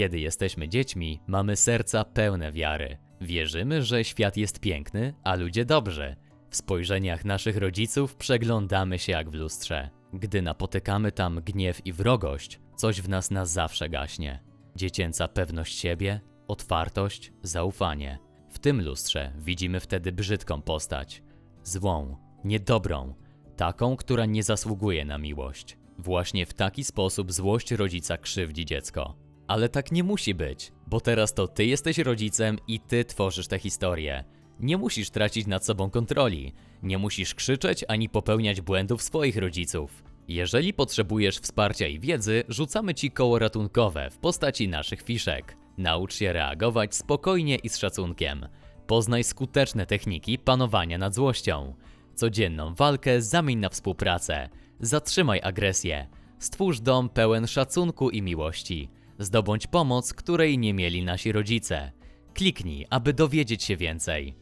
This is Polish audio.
Kiedy jesteśmy dziećmi, mamy serca pełne wiary. Wierzymy, że świat jest piękny, a ludzie dobrzy. W spojrzeniach naszych rodziców przeglądamy się jak w lustrze. Gdy napotykamy tam gniew i wrogość, coś w nas na zawsze gaśnie. Dziecięca pewność siebie, otwartość, zaufanie. W tym lustrze widzimy wtedy brzydką postać. Złą, niedobrą, taką, która nie zasługuje na miłość. Właśnie w taki sposób złość rodzica krzywdzi dziecko. Ale tak nie musi być, bo teraz to ty jesteś rodzicem i ty tworzysz tę historię. Nie musisz tracić nad sobą kontroli, nie musisz krzyczeć ani popełniać błędów swoich rodziców. Jeżeli potrzebujesz wsparcia i wiedzy, rzucamy ci koło ratunkowe w postaci naszych fiszek. Naucz się reagować spokojnie i z szacunkiem. Poznaj skuteczne techniki panowania nad złością. Codzienną walkę zamień na współpracę. Zatrzymaj agresję. Stwórz dom pełen szacunku i miłości. Zdobądź pomoc, której nie mieli nasi rodzice. Kliknij, aby dowiedzieć się więcej.